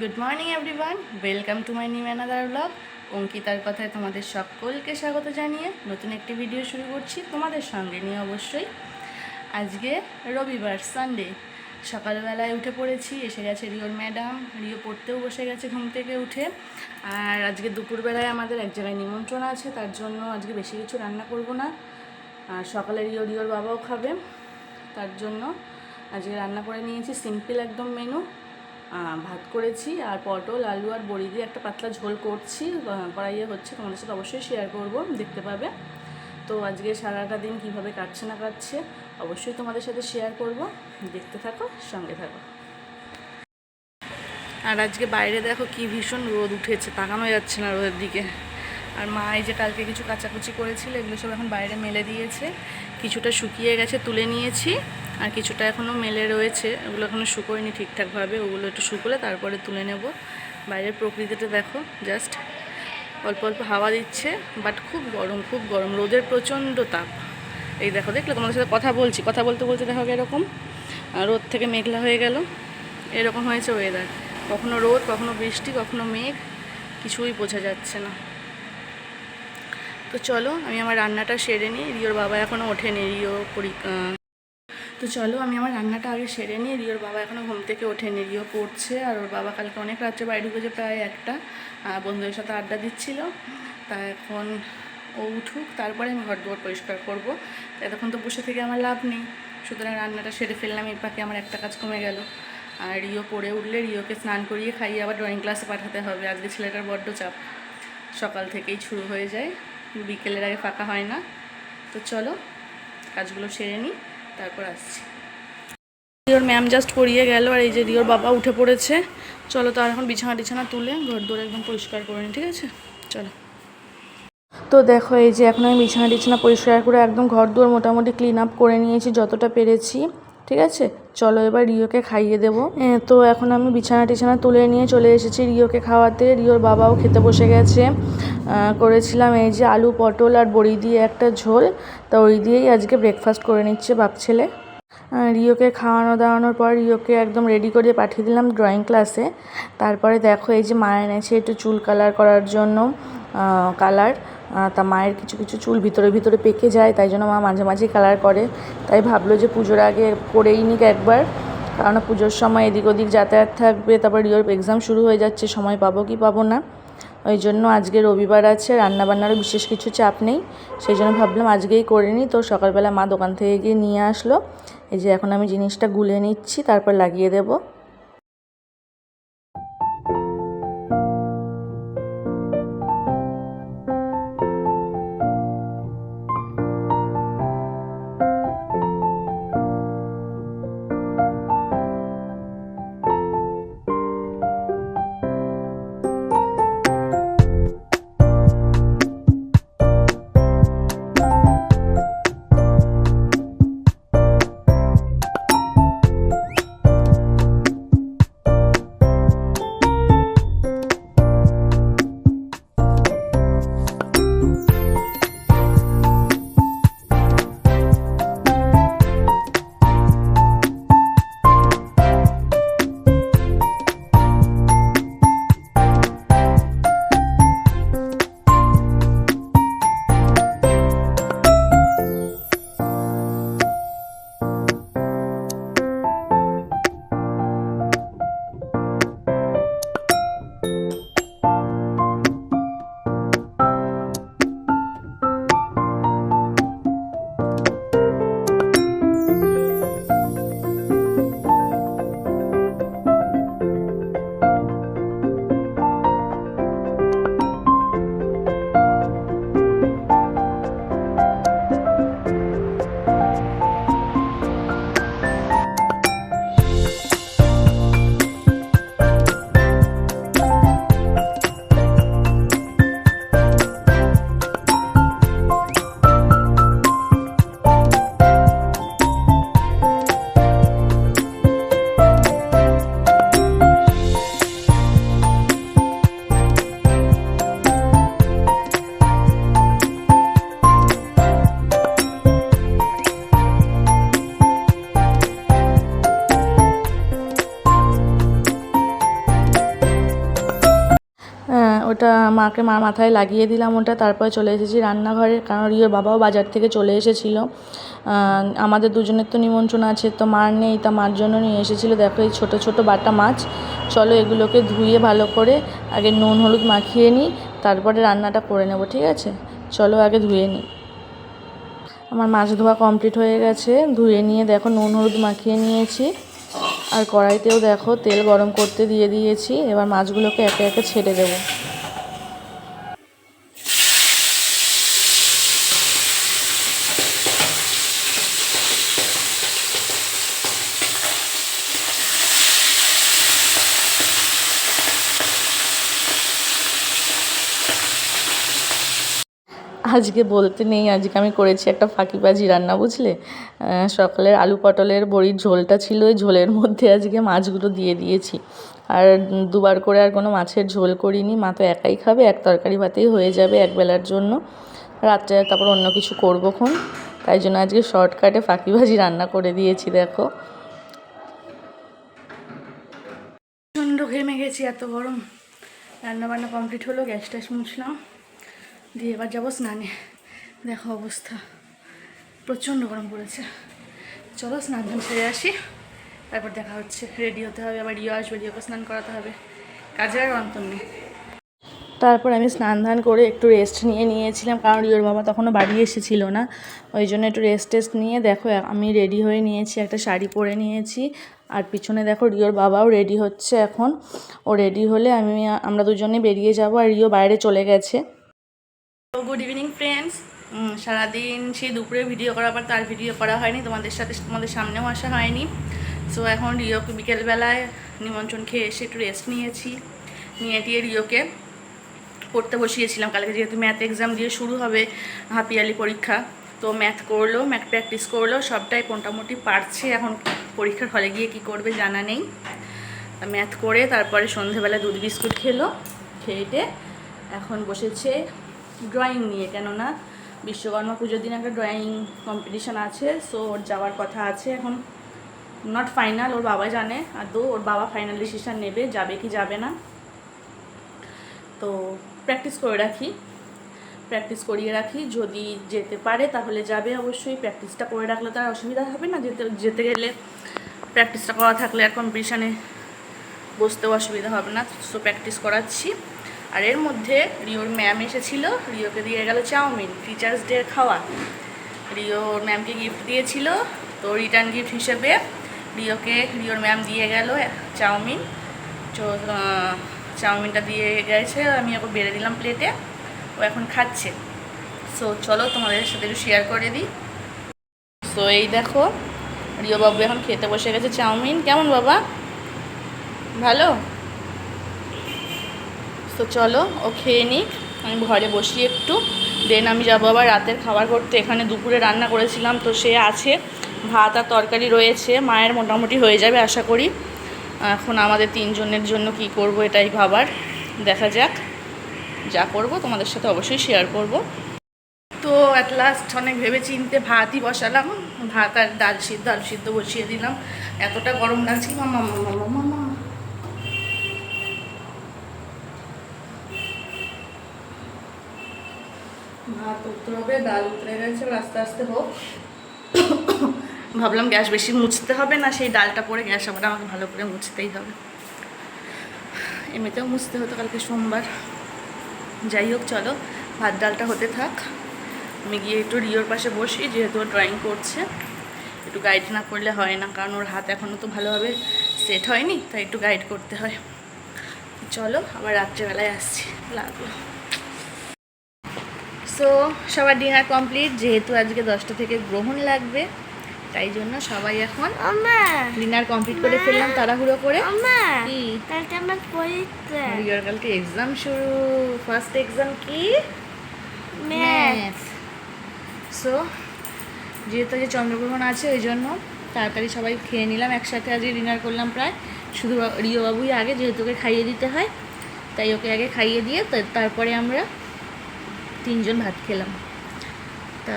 Good morning everyone welcome to my new another blog অঙ্কিতার কথায় তোমাদের সকলকে স্বাগত জানিয়ে নতুন একটি ভিডিও শুরু করছি তোমাদের সঙ্গে নিয়ে অবশ্যই। আজকে রবিবার সানডে সকালবেলায় উঠে পড়েছি, এসে গেছে রিওর ম্যাডাম। রিও পড়তেও বসে গেছে ঘুম থেকে উঠে। আর আজকে দুপুরবেলায় আমাদের এক জায়গায় নিমন্ত্রণ আছে, তার জন্য আজকে বেশি কিছু রান্না করব না। আর সকালে রিও রিওর বাবাও খাবে, তার জন্য আজকে রান্না করে নিয়েছি। সিম্পল একদম মেনু ভাত করেছি আর পটল, আলু আর বড়ি দিয়ে একটা পাতলা ঝোল করছি। কড়াইয়ে হচ্ছে, তোমাদের সাথে অবশ্যই শেয়ার করব, দেখতে পাবে। তো আজকে সারাটা দিন কীভাবে কাটছে না কাটছে, অবশ্যই তোমাদের সাথে শেয়ার করব। দেখতে থাকো, সঙ্গে থাকো। আর আজকে বাইরে দেখো কি ভীষণ রোদ উঠেছে, তাকানো যাচ্ছে না রোদের দিকে। আর মা এই যে কালকে কিছু কাচাকুচি করেছিল, এগুলো সব এখন বাইরে মেলে দিয়েছে। কিছুটা শুকিয়ে গেছে, তুলে নিয়েছি। আর কিছুটা এখনও মেলে রয়েছে, ওগুলো এখনও শুকোয়নি ঠিকঠাকভাবে, ওগুলো একটু শুকোলে তারপরে তুলে নেব। বাইরের প্রকৃতিটা দেখো জাস্ট অল্প অল্প হাওয়া দিচ্ছে বাট খুব গরম খুব গরম, রোদের প্রচণ্ড তাপ। এই দেখো, দেখলে তোমাদের সাথে কথা বলছি, কথা বলতে বলতে দেখো এরকম রোদ থেকে মেঘলা হয়ে গেল। এরকম হয়েছে ওয়েদার কখনো রোদ, কখনো বৃষ্টি, কখনো মেঘ, কিছুই বোঝা যাচ্ছে না। তো চলো, আমি আমার রান্নাটা সেরে নিই, রিওর বাবা এখনও ওঠেনি, রিও পরি তো চলো, আমি আমার রান্নাটা আগে সেরে নিই। রিওর বাবা এখনও ঘুম থেকে ওঠেনি, রিও পড়ছে আর ওর বাবা কালকে অনেক রাত্রে বাড়ি ঢুকেছে, প্রায় একটা। বন্ধুদের সাথে আড্ডা দিচ্ছিল। তা এখন ও উঠুক, তারপরে আমি ঘর দুয়ার পরিষ্কার করব। এতক্ষণ তো বসে থেকে আমার লাভ নেই। সুতরাং রান্নাটা সেরে ফেললাম, এর পাখি আমার একটা কাজ কমে গেল। আর রিও পড়ে উঠলে রিওকে স্নান করিয়ে খাইয়ে আবার ড্রয়িং ক্লাসে পাঠাতে হবে। আজকে ছেলেটার বড্ড চাপ। সকাল থেকেই শুরু হয়ে যায়। বিকেলের আগে ফাঁকা হয় না। তো চলো, কাজগুলো সেরে নিই। তারপর আসছি। রিওর ম্যাম জাস্ট পড়িয়ে গেল আর এই যে রিওর বাবা উঠে পড়েছে। চলো তার এখন বিছানা টিছানা তুলে ঘর দৌড় একদম পরিষ্কার করে নিই, ঠিক আছে? চলো। তো দেখো, এই যে এখন আমি বিছানা টিছানা পরিষ্কার করে একদম ঘর দুয়ার মোটামুটি ক্লিন আপ করে নিয়েছি যতটা পেরেছি। ঠিক আছে? চলো এবার রিওকে খাইয়ে দেবো। তো এখন আমি বিছানা টিছানা তুলে নিয়ে চলে এসেছি রিওকে খাওয়াতে। রিওর বাবাও খেতে বসে গেছে। করেছিলাম এই যে আলু, পটল আর বড়ি দিয়ে একটা ঝোল। তা ওই দিয়েই আজকে ব্রেকফাস্ট করে নিচ্ছে বাপ ছেলে। রিওকে খাওয়ানো দাওয়ানোর পর রিওকে একদম রেডি করে পাঠিয়ে দিলাম ড্রয়িং ক্লাসে তারপরে দেখো এই যে মা এনেছে একটু চুল কালার করার জন্য কালার তা মায়ের কিছু কিছু চুল ভিতরে ভিতরে পেকে যায়, তাই জন্য মা মাঝে মাঝেই কালার করে। তাই ভাবলো যে পুজোর আগে করেই নিক একবার। কারণ পুজোর সময় এদিক ওদিক যাতায়াত থাকবে, তারপর রিওর এক্সাম শুরু হয়ে যাচ্ছে, সময় পাবো কি পাবো না। ওই জন্য আজকে রবিবার আছে, রান্নাবান্নারও বিশেষ কিছু চাপ নেই। সেই জন্য ভাবলাম আজকেই করে নিই। তো সকালবেলা মা দোকান থেকে গিয়ে নিয়ে আসলো। এই যে এখন আমি জিনিসটা গুলে নিচ্ছি, তারপর লাগিয়ে দেবো। মাকে মার মাথায় লাগিয়ে দিলাম ওটা, তারপরে চলে এসেছি রান্নাঘরে, কারণ রিওর বাবাও বাজার থেকে চলে এসেছিল। আমাদের দুজনের তো নিমন্ত্রণ আছে, তো মার নেই, তা মার জন্য নিয়ে এসেছিল। দেখো এই ছোটো ছোটো বাটা মাছ। চলো এগুলোকে ধুয়ে ভালো করে আগে নুন, হলুদ মাখিয়ে নিই, তারপরে রান্নাটা করে নেব, ঠিক আছে? চলো আগে ধুয়ে নিই। আমার মাছ ধোয়া কমপ্লিট হয়ে গেছে। ধুয়ে নিয়ে দেখো নুন, হলুদ মাখিয়ে নিয়েছি। আর কড়াইতেও দেখো তেল গরম করতে দিয়ে দিয়েছি। এবার মাছগুলোকে একে একে ছেড়ে দেবো। আজকে বলতে নেই, আজকে আমি করেছি একটা ফাঁকিবাজি রান্না, বুঝলে? সকালের আলু পটলের বড়ির ঝোলটা ছিল, ওই ঝোলের মধ্যে আজকে মাছগুলো দিয়ে দিয়েছি। আর দুবার করে আর কোনো মাছের ঝোল করিনি, মা তো একাই খাবে, এক তরকারি ভাতেই হয়ে যাবে এক বেলার জন্য। রাত্রে তারপর অন্য কিছু করব খন তাই জন্য আজকে শর্টকাটে ফাঁকিবাজি রান্না করে দিয়েছি, দেখো। প্রচণ্ড ঘেমে গেছি, এত গরম। রান্না বান্না কমপ্লিট হলো গ্যাস ট্যাস মুছলাম। দিয়ে এবার যাব স্নানে। দেখো অবস্থা। প্রচণ্ড গরম পড়েছে। চলো স্নান ধান সেরে আসি। তারপর দেখা হচ্ছে। রেডি হতে হবে। আবার রিও আসবে। রিওকে স্নান করাতে হবে। কাজের আর অন্তর নেই। তারপর আমি স্নান ধান করে একটু রেস্ট নিয়ে নিয়েছিলাম। কারণ রিওর বাবা তখনও বাড়ি এসেছিল না। ওই জন্য একটু রেস্ট টেস্ট নিয়ে দেখো, আমি রেডি হয়ে নিয়েছি। একটা শাড়ি পরে নিয়েছি। আর পিছনে দেখো রিওর বাবাও রেডি হচ্ছে এখন। ও রেডি হলে আমি, আমরা দুজনে বেরিয়ে যাব। আর রিও বাইরে চলে গেছে। গুড ইভিনিং ফ্রেন্ডস সারাদিন সেই দুপুরে ভিডিও করার পর তার ভিডিও করা হয়নি, তোমাদের সাথে, তোমাদের সামনেও আসা হয়নি। সো এখন রিওকে বিকেলবেলায় নিমন্ত্রণ খেয়ে এসে একটু রেস্ট নিয়েছি। নিয়ে টিয়ে রিওকে পড়তে বসিয়েছিলাম। কালকে যেহেতু ম্যাথ এক্সাম দিয়ে শুরু হবে হাফ ইয়ারলি পরীক্ষা, তো ম্যাথ করল ম্যাথ প্র্যাকটিস করল, সবটাই মোটামুটি পারছে এখন পরীক্ষার হলে গিয়ে কি করবে জানা নেই। ম্যাথ করে তারপরে সন্ধেবেলা দুধ বিস্কুট খেলো খেয়েটে এখন বসেছে ড্রয়িং নিয়ে, কেননা বিশ্বকর্মা পুজোর দিন একটা ড্রয়িং কম্পিটিশান আছে সো ওর যাওয়ার কথা আছে, এখন নট ফাইনাল ওর বাবা জানে, আর আদৌ ওর বাবা ফাইনাল ডিসিশান নেবে, যাবে কি যাবে না। তো প্র্যাকটিস করে রাখি প্র্যাকটিস করিয়ে রাখি, যদি যেতে পারে তাহলে যাবে অবশ্যই প্র্যাকটিসটা করে রাখলে তার অসুবিধা হবে না, যেতে যেতে গেলে প্র্যাকটিসটা করা থাকলে আর কম্পিটিশানে বসতেও অসুবিধা হবে না সো প্র্যাকটিস করাচ্ছি। আর এর মধ্যে রিওর ম্যাম এসেছিল, রিওকে দিয়ে গেল চাউমিন টিচার্স ডে খাওয়া। রিওর ম্যামকে গিফট দিয়েছিল, তো রিটার্ন গিফট হিসেবে রিওকে, রিওর ম্যাম দিয়ে গেল চাউমিন। চাউমিনটা দিয়ে গেছে, আমি ওকে বেড়ে দিলাম প্লেটে ও এখন খাচ্ছে। সো চলো তোমাদের সাথে একটু শেয়ার করে দিই। সো এই দেখো, রিও বাবু এখন খেতে বসে গেছে চাউমিন। কেমন বাবা? ভালো? তো চলো, ও খেয়ে নিক। আমি ঘরে বসি একটু। দেন আমি যাব আবার রাতের খাবার করতে। এখানে দুপুরে রান্না করেছিলাম, তো সে আছে। ভাত আর তরকারি রয়েছে। মায়ের মোটামুটি হয়ে যাবে আশা করি। এখন আমাদের তিনজনের জন্য কি করব এটাই ভাবার। দেখা যাক যা করব, তোমাদের সাথে অবশ্যই শেয়ার করব। তো অ্যাট লাস্ট অনেক ভেবে চিনতে ভাতই বসালাম। ভাত আর ডাল সিদ্ধ আলু সিদ্ধ বসিয়ে দিলাম। এতটা গরম লাগছে মামা মামা মামা মামা ভাত উঠতে হবে ডাল উতরে গেছে, আস্তে আস্তে হোক। ভাবলাম গ্যাস বেশি মুছতে হবে না, সেই ডালটা পরে গ্যাস আবার আমাকে ভালো করে মুছতেই হবে। এমনিতেও মুছতে হতো কালকে সোমবার। যাই হোক, চলো, ভাত ডালটা হতে থাক। আমি গিয়ে একটু রিওর পাশে বসি, যেহেতু ড্রয়িং করছে। একটু গাইড না করলে হয় না, কারণ ওর হাত এখনও তো ভালোভাবে সেট হয়নি, তাই একটু গাইড করতে হয়। চলো, আবার রাত্রেবেলায় আসছি। লাগল। সো সবার ডিনার কমপ্লিট যেহেতু আজকে দশটা থেকে গ্রহণ লাগবে তাই জন্য সবাই এখন ডিনার কমপ্লিট করে ফেললাম তাড়াহুড়ো করে। আমার পরীক্ষা। কালকে এক্সাম শুরু। ফার্স্ট এক্সাম কি? ম্যাথ সো যেহেতু যে চন্দ্রগ্রহণ আছে ওই জন্য তাড়াতাড়ি সবাই খেয়ে নিলাম একসাথে আজকে ডিনার করলাম প্রায়। শুধু রিও বাবুই আগে যেহেতু ওকে খাইয়ে দিতে হয় তাই ওকে আগে খাইয়ে দিয়ে তারপরে আমরা তিনজন ভাত খেলাম। তা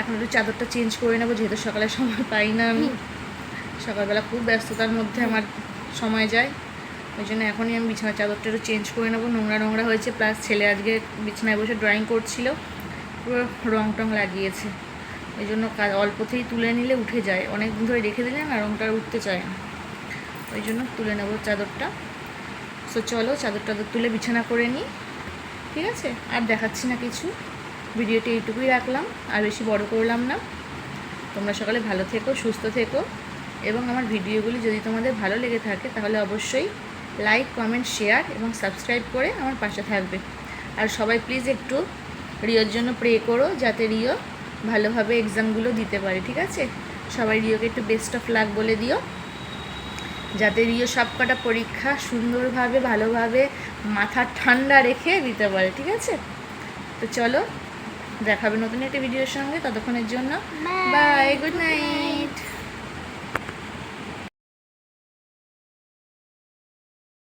এখন একটু চাদরটা চেঞ্জ করে নেব, যেহেতু সকালে সময় পাই না আমি। সকালবেলা খুব ব্যস্ততার মধ্যে আমার সময় যায়। ওই জন্য এখনই আমি বিছানার চাদরটা একটু চেঞ্জ করে নেব। নোংরা নোংরা হয়েছে, প্লাস ছেলে আজকে বিছানায় বসে ড্রয়িং করছিল। পুরো রং টং লাগিয়েছে। ওই জন্য কাজ অল্পতেই তুলে নিলে উঠে যায়। অনেক দিন ধরে রেখে দিলে না, রংটা উঠতে চায় না। ওই জন্য তুলে নেব চাদরটা। সো চলো চাদর টাদর তুলে বিছানা করে নিই। ঠিক আছে? আর দেখাচ্ছি না কিছু। ভিডিওটি এইটুকুই রাখলাম, আর বেশি বড় করলাম না। তোমরা সকালে ভালো থেকো, সুস্থ থেকো, এবং আমার ভিডিওগুলি যদি তোমাদের ভালো লেগে থাকে, তাহলে অবশ্যই লাইক কমেন্ট শেয়ার এবং সাবস্ক্রাইব করে আমার পাশে থাকবে। আর সবাই প্লিজ একটু রিওর জন্য প্রে করো, যাতে রিও ভালোভাবে এক্সামগুলো দিতে পারে, ঠিক আছে? সবাই রিওকে একটু বেস্ট অফ লাক বলে দিও। যাতে রিও সব কটা পরীক্ষা সুন্দরভাবে, ভালোভাবে মাথা ঠান্ডা রেখে দিতে পারে ঠিক আছে? তো চলো দেখাবে নতুন একটা ভিডিওর সঙ্গে ততক্ষণের জন্য বাই গুড নাইট